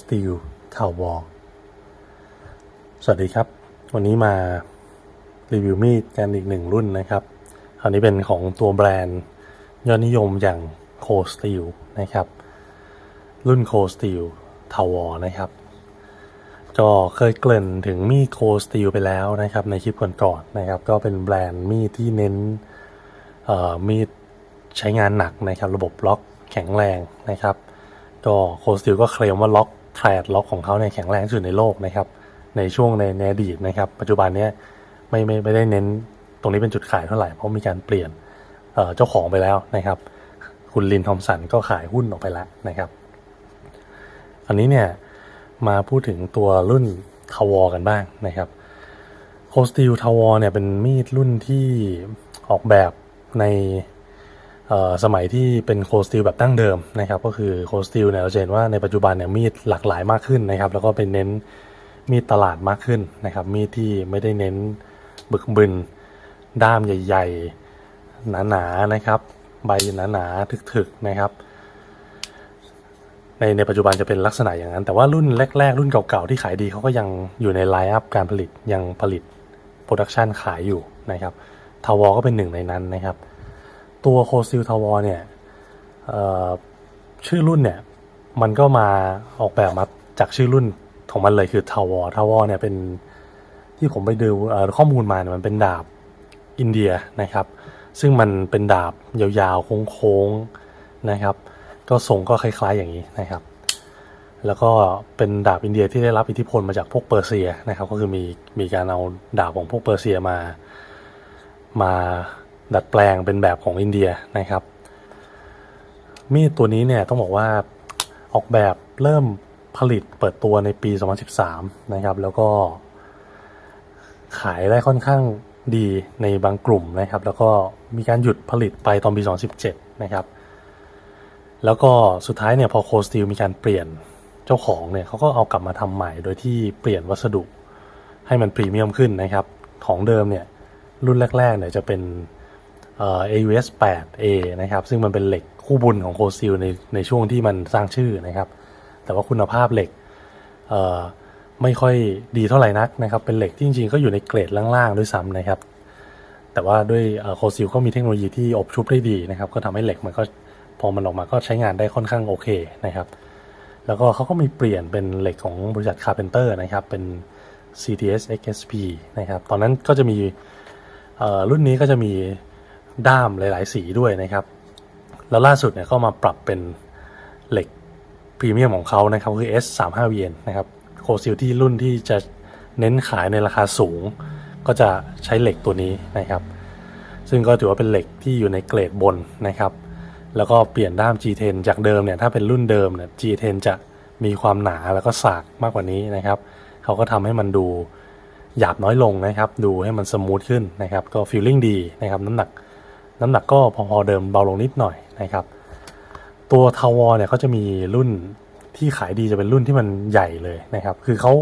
Steel t o w e r สวัสดีครับ วันนี้มารีวิวมีดกันอีกหนึ่งรุ่นนะครับ คราวนี้เป็นของตัวแบรนด์ยอดนิยมอย่าง Cold Steel นะครับ รุ่น Cold Steel t o w e r นะครับ ก็เคยเกริ่นถึงมีด Cold Steel ไปแล้วนะครับในคลิปก่อนๆนะครับ ก็เป็นแบรนด์มีดที่เน้นมีดใช้งานหนักนะครับ ระบบล็อกแข็งแรงนะครับ ก็โคสติลก็เคลมว่าล็อกแทรดล็อกของเขาเนี่ยแข็งแรงที่สุดในโลกนะครับ ในช่วงในในอดีตนะครับ ปัจจุบันเนี้ยไม่ไม่ไม่ได้เน้นตรงนี้เป็นจุดขายเท่าไหร่ เพราะมีการเปลี่ยนเจ้าของไปแล้วนะครับ คุณลินทอมสันก็ขายหุ้นออกไปแล้วนะครับ อันนี้เนี่ยมาพูดถึงตัวรุ่นทาวอกันบ้างนะครับโคสติลทาวอเนี่ยเป็นมีดรุ่นที่ออกแบบใน สมัยที่เป็นโคสติลแบบตั้งเดิมนะครับ ก็คือโคสติลเนี่ยเราจะเห็นว่าในปัจจุบันเนี่ยมีดหลากหลายมากขึ้นนะครับ แล้วก็เป็นเน้นมีดตลาดมากขึ้นนะครับ มีดที่ไม่ได้เน้นบึกบึนด้ามใหญ่ ๆ หนาๆนะครับ ใบหนาๆถึกๆนะครับ ในในปัจจุบันจะเป็นลักษณะอย่างนั้น แต่ว่ารุ่นแรก ๆ รุ่นเก่าๆที่ขายดีเขาก็ยังอยู่ในไลน์อัพการผลิตยังผลิตโปรดักชันขายอยู่นะครับทาวอก็เป็นหนึ่งในนั้นนะครับ ตัวโคซิลทาวอเนี่ยชื่อรุ่นเนี่ยมันก็มาออกแบบมาจากชื่อรุ่นของมันเลยคือทาวอทาวอเนี่ยเป็นที่ผมไปดูข้อมูลมาเนี่ยมันเป็นดาบอินเดียนะครับ ซึ่งมันเป็นดาบยาวๆโค้งๆนะครับ ก็ทรงก็คล้ายๆอย่างนี้นะครับ แล้วก็เป็นดาบอินเดียที่ได้รับอิทธิพลมาจากพวกเปอร์เซียนะครับ ก็คือมีมีการเอาดาบของพวกเปอร์เซียมามา ดัดแปลงเป็นแบบของอินเดียนะครับ มีดตัวนี้เนี่ยต้องบอกว่าออกแบบเริ่มผลิตเปิดตัวในปี 2013 นะครับ แล้วก็ขายได้ค่อนข้างดีในบางกลุ่มนะครับ แล้วก็มีการหยุดผลิตไปตอนปี 2017 นะครับ แล้วก็สุดท้ายเนี่ยพอโคสติลมีการเปลี่ยนเจ้าของเนี่ยเขาก็เอากลับมาทำใหม่โดยที่เปลี่ยนวัสดุให้มันพรีเมียมขึ้นนะครับ ของเดิมเนี่ยรุ่นแรกๆเนี่ยจะเป็น เอ่อ AUS 8A นะครับ ซึ่งมันเป็นเหล็กคู่บุญของโคซิลในในช่วงที่มันสร้างชื่อนะครับ แต่ว่าคุณภาพเหล็กเอ่อไม่ค่อยดีเท่าไหร่นักนะครับ เป็นเหล็กที่จริงๆ ก็อยู่ในเกรดล่างๆ ด้วยซ้ำนะครับ แต่ว่าด้วยโคซิลก็มีเทคโนโลยีที่อบชุบได้ดีนะครับ ก็ทำให้เหล็กมันก็พอมันออกมาก็ใช้งานได้ค่อนข้างโอเคนะครับ แล้วก็เขาก็มีเปลี่ยนเป็นเหล็กของบริษัท Carpenter นะครับ เป็น CTS XSP นะครับ ตอนนั้นก็จะมีรุ่นนี้ก็จะมี ด้ามหลาย ๆ สีด้วยนะครับ แล้วล่าสุดเนี่ยก็มาปรับเป็นเหล็กพรีเมียมของเขานะครับคือ S35VN นะครับโคซิลที่รุ่นที่จะเน้นขายในราคาสูง ก็จะใช้เหล็กตัวนี้นะครับ ซึ่งก็ถือว่าเป็นเหล็กที่อยู่ในเกรดบนนะครับ แล้วก็เปลี่ยนด้าม G10 จากเดิมเนี่ยถ้าเป็นรุ่นเดิมเนี่ย G10 จะมีความหนาแล้วก็สากมากกว่านี้นะครับเขาก็ทำให้มันดูหยาบน้อยลงนะครับ ดูให้มันสมูทขึ้นนะครับ ก็ฟีลลิ่งดีนะครับ น้ำหนัก น้ำหนักก็พอๆเดิมเบาลงนิดหน่อยนะครับ ตัวทาวอเนี่ยเขาจะมีรุ่นที่ขายดีจะเป็นรุ่นที่มันใหญ่เลยนะครับ คือเขา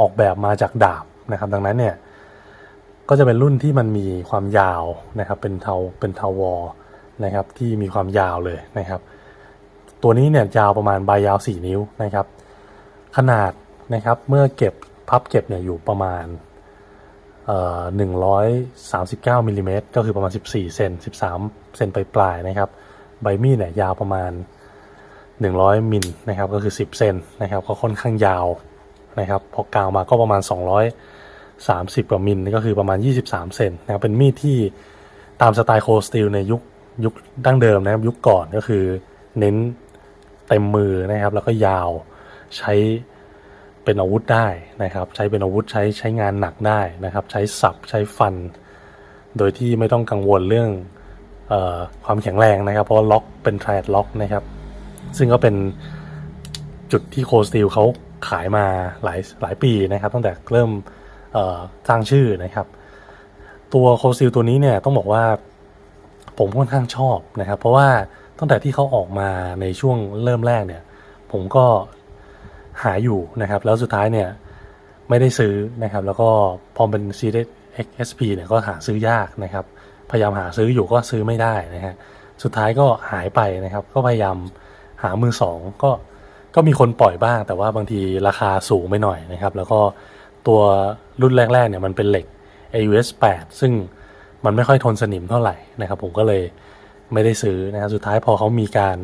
ออกแบบมาจากดาบนะครับ ดังนั้นเนี่ยก็จะเป็นรุ่นที่มันมีความยาวนะครับ เป็นเทาเป็นทาวอนะครับที่มีความยาวเลยนะครับ ตัวนี้เนี่ยยาวประมาณใบยาว 4 นิ้วนะครับ ขนาดนะครับเมื่อเก็บพับเก็บเนี่ยอยู่ประมาณ เอ่อ139มิลลิเมตรก็คือประมาณ14เซน13เซนปลายๆนะครับ ใบมีดเนี่ยยาวประมาณ100มิลนะครับ ก็คือ10เซนนะครับก็ค่อนข้างยาวนะครับ พอกาวมาก็ประมาณ230กว่ามิลก็คือประมาณ23เซนนะครับ เป็นมีดที่ตามสไตล์โคสติลในยุคยุคดั้งเดิมนะครับ ยุคก่อนก็คือเน้นเต็มมือนะครับ แล้วก็ยาวใช้ เป็นอาวุธได้นะครับ ใช้เป็นอาวุธใช้ใช้งานหนักได้นะครับ ใช้สับใช้ฟัน โดยที่ไม่ต้องกังวลเรื่องออความแข็งแรงนะครับ เพราะล็อกเป็นไทรล็อกนะครับ ซึ่งก็เป็นจุดที่โคสติลเขาขายมาหลายหลายปีนะครับ ตั้งแต่เริ่มสร้างชื่อนะครับ ตัวโคซิลตัวนี้เนี่ยต้องบอกว่าผมค่อนข้างชอบนะครับ เพราะว่าตั้งแต่ที่เขาออกมาในช่วงเริ่มแรกเนี่ย ผมก็ หาอยู่นะครับ แล้วสุดท้ายเนี่ยไม่ได้ซื้อนะครับ แล้วก็พอเป็น Series XSP เนี่ยก็หาซื้อยากนะครับ พยายามหาซื้ออยู่ก็ซื้อไม่ได้นะฮะสุดท้ายก็หายไปนะครับ ก็พยายามหามือสองก็ก็มีคนปล่อยบ้าง แต่ว่าบางทีราคาสูงไปหน่อยนะครับ แล้วก็ตัวรุ่นแรกๆเนี่ยมันเป็นเหล็ก AUS 8 ซึ่งมันไม่ค่อยทนสนิมเท่าไหร่นะครับ ผมก็เลยไม่ได้ซื้อนะครับสุดท้ายพอเขามีการ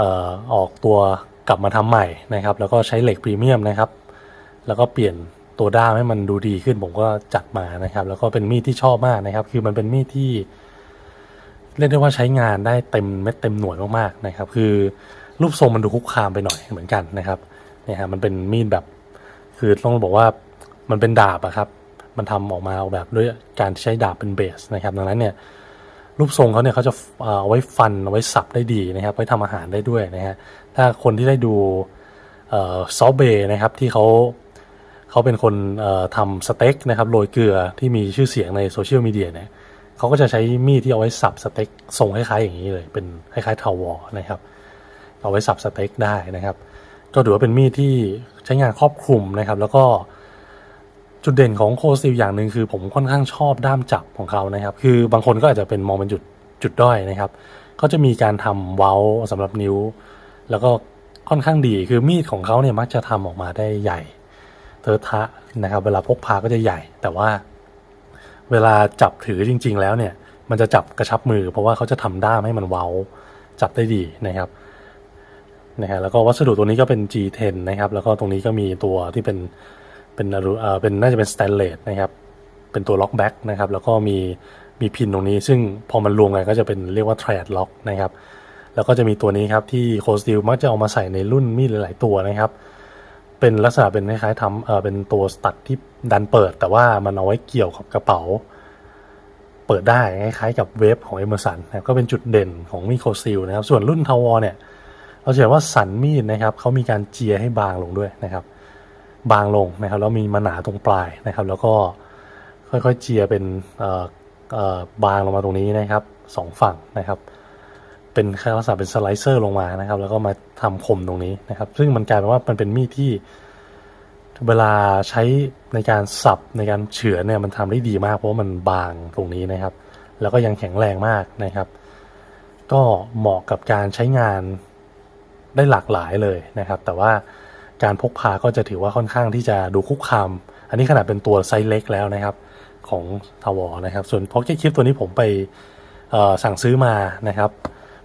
ออออกตัว กลับมาทำใหม่นะครับ แล้วก็ใช้เหล็กพรีเมียมนะครับ แล้วก็เปลี่ยนตัวด้ามให้มันดูดีขึ้นผมก็จัดมานะครับ แล้วก็เป็นมีดที่ชอบมากนะครับ คือมันเป็นมีดที่เรียกได้ว่าใช้งานได้เต็มเม็ดเต็มหน่วยมากๆนะครับ คือรูปทรงมันดูคุกคามไปหน่อยเหมือนกันนะครับเนี่ยฮะมันเป็นมีดแบบ คือต้องบอกว่ามันเป็นดาบอะครับ มันทำออกมาออกแบบด้วยการใช้ดาบเป็นเบสนะครับ ดังนั้นเนี่ย รูปทรงเขาเนี่ยเขาจะเอาไว้ฟันเอาไว้สับได้ดีนะครับไว้ทำอาหารได้ด้วยนะฮะถ้าคนที่ได้ดูซอเบนะครับที่เขาเขาเป็นคนทำสเต็กนะครับโรยเกลือที่มีชื่อเสียงในโซเชียลมีเดียเนี่ยเขาก็จะใช้มีดที่เอาไว้สับสเต็กทรงคล้ายๆอย่างนี้เลย เป็นคล้ายๆทาวอนะครับเอาไว้สับสเต็กได้นะครับ ก็ถือว่าเป็นมีดที่ใช้งานครอบคลุมนะครับ แล้วก็ จุดเด่นของโคซิลอย่างหนึ่งคือผมค่อนข้างชอบด้ามจับของเขานะครับ คือบางคนก็อาจจะเป็นมองเป็นจุดจุดด้อยนะครับเขาจะมีการทำเว้าสำหรับนิ้ว แล้วก็ค่อนข้างดีคือมีดของเขาเนี่ยมักจะทำออกมาได้ใหญ่เทอะทะนะครับ เวลาพกพาก็จะใหญ่ แต่ว่า เวลาจับถือจริง ๆ แล้วเนี่ย มันจะจับกระชับมือ เพราะว่าเขาจะทำด้ามให้มันเว้าจับได้ดีนะครับนะฮะแล้วก็วัสดุตัวนี้ก็เป็น G10 นะครับ แล้วก็ตรงนี้ก็มีตัวที่เป็น เป็นเอ่อเป็นน่าจะเป็นสแตนเลสนะครับ เป็นตัวล็อกแบ็กนะครับ แล้วก็มีมีพินตรงนี้ ซึ่งพอมันรวมกันก็จะเป็นเรียกว่า t r a d lock นะครับ แล้วก็จะมีตัวนี้ครับที่โคสติลมักจะเอามาใส่ในรุ่นมีดหลาย ๆ ตัวนะครับ เป็นลักษณะเป็นคล้ายๆทำเออเป็นตัวสตัดที่ดันเปิด แต่ว่ามันเอาไว้เกี่ยวกับกระเป๋า เปิดได้คล้ายๆกับเวฟของเอเมอร์สันนะครับก็เป็นจุดเด่นของมีดโคซิลนะครับ ส่วนรุ่นทาวอเนี่ยเราจะเห็นว่าสันมีดนะครับเขามีการเจียให้บางลงด้วยนะครับ บางลงนะครับแล้วมีมาหนาตรงปลายนะครับ แล้วก็ค่อยๆเจียเป็นเอ่อเอ่อบางลงมาตรงนี้นะครับสองฝั่งนะครับ เป็นคลักษณะเป็นสไลเซอร์ลงมานะครับ แล้วก็มาทำคมตรงนี้นะครับ ซึ่งมันกลายเป็นว่ามันเป็นมีดที่เวลาใช้ในการสับในการเฉือนเนี่ยมันทำได้ดีมาก เพราะว่ามันบางตรงนี้นะครับ แล้วก็ยังแข็งแรงมากนะครับ ก็เหมาะกับการใช้งานได้หลากหลายเลยนะครับ แต่ว่า การพกพาก็จะถือว่าค่อนข้างที่จะดูคุกคาม อันนี้ขนาดเป็นตัวไซส์เล็กแล้วนะครับของทาวอนะครับ ส่วนพ็อกเก็ตคลิปตัวนี้ผมไปสั่งซื้อมานะครับ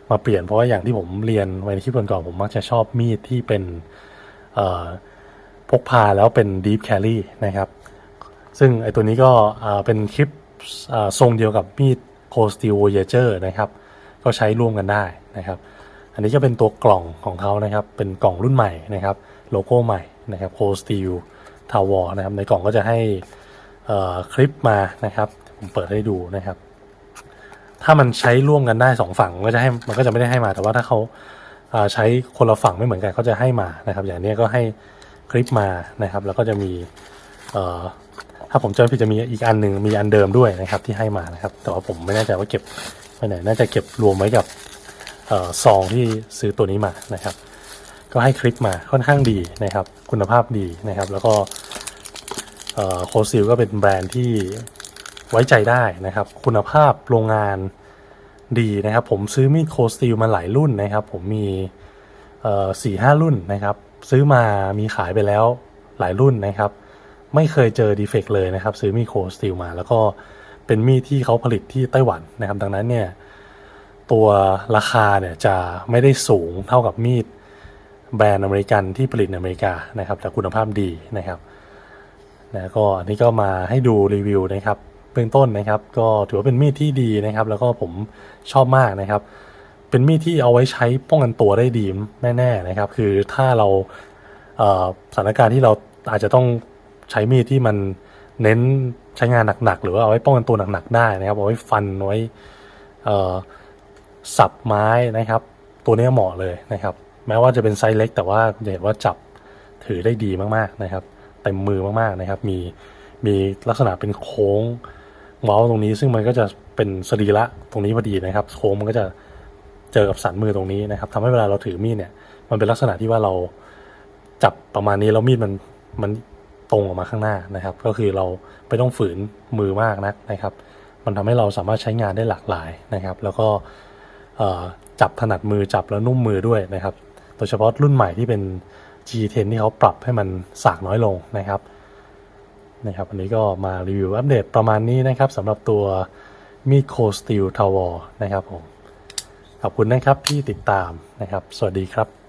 มาเปลี่ยนเพราะว่าอย่างที่ผมเรียนไว้ในคลิปก่อนๆผมมักจะชอบมีดที่เป็นพกพาแล้วเป็น Deep Carry นะครับ ซึ่งไอตัวนี้ก็เป็นคลิปทรงเดียวกับมีด Cold Steel Voyager นะครับ ก็ใช้ร่วมกันได้นะครับ อันนี้ก็เป็นตัวกล่องของเขานะครับ เป็นกล่องรุ่นใหม่นะครับ โลโก้ใหม่นะครับ Cold Steel Tower นะครับ ในกล่องก็จะให้คลิปมานะครับ ผมเปิดให้ดูนะครับ ถ้ามันใช้ร่วมกันได้สองฝั่งก็จะให้มันก็จะไม่ได้ให้มา แต่ว่าถ้าเขาอ่าใช้คนละฝั่งไม่เหมือนกันเขาจะให้มานะครับ อย่างนี้ก็ให้คลิปมานะครับ แล้วก็จะมีถ้าผมจำผิดจะมีอีกอันหนึ่งมีอันเดิมด้วยนะครับที่ให้มานะครับ แต่ว่าผมไม่แน่ใจว่าเก็บไปไหนน่าจะเก็บรวมไว้กับ ซองที่ซื้อตัวนี้มานะครับ ก็ให้คลิปมาค่อนข้างดีนะครับ คุณภาพดีนะครับ แล้วก็โคซิลก็เป็นแบรนด์ที่ไว้ใจได้นะครับ คุณภาพโรงงานดีนะครับ ผมซื้อมีดโคสติลมาหลายรุ่นนะครับ ผมมีสี่ห้ารุ่นนะครับ ซื้อมามีขายไปแล้วหลายรุ่นนะครับ ไม่เคยเจอดีเฟกเลยนะครับ ซื้อมีดโคสติลมา แล้วก็เป็นมีดที่เขาผลิตที่ไต้หวันนะครับ ดังนั้นเนี่ย ตัวราคาเนี่ยจะไม่ได้สูงเท่ากับมีดแบรนด์อเมริกันที่ผลิตในอเมริกานะครับ แต่คุณภาพดีนะครับนะก็อันนี้ก็มาให้ดูรีวิวนะครับเบื้องต้นนะครับ ก็ถือว่าเป็นมีดที่ดีนะครับ แล้วก็ผมชอบมากนะครับ เป็นมีดที่เอาไว้ใช้ป้องกันตัวได้ดีแน่ๆนะครับ คือถ้าเราเสถานการณ์ที่เราอาจจะต้องใช้มีดที่มันเน้นใช้งานหนักๆหรือว่าเอาไว้ป้องกันตัวหนักๆได้นะครับเอาไว้ฟันไว้เอ่อ สับไม้นะครับ ตัวนี้เหมาะเลยนะครับ แม้ว่าจะเป็นไซส์เล็ก แต่ว่าจะเห็นว่าจับถือได้ดีมากๆนะครับเต็มมือมากๆนะครับ มีมีลักษณะเป็นโค้งเว้าตรงนี้ ซึ่งมันก็จะเป็นสรีระตรงนี้พอดีนะครับ โค้งมันก็จะเจอกับสันมือตรงนี้นะครับทำให้เวลาเราถือมีดเนี่ย มันเป็นลักษณะที่ว่าเราจับประมาณนี้แล้วมีดมันมันตรงออกมาข้างหน้านะครับ ก็คือเราไม่ต้องฝืนมือมากนักนะครับ มันทำให้เราสามารถใช้งานได้หลากหลายนะครับ แล้วก็ จับถนัดมือจับแล้วนุ่มมือด้วยนะครับ โดยเฉพาะรุ่นใหม่ที่เป็น G10 ที่เขาปรับให้มันสากน้อยลงนะครับนะครับอันนี้ก็มารีวิวอัปเดตประมาณนี้นะครับสำหรับตัวมีดโคสติลทาวนะครับผมขอบคุณนะครับที่ติดตามนะครับ สวัสดีครับ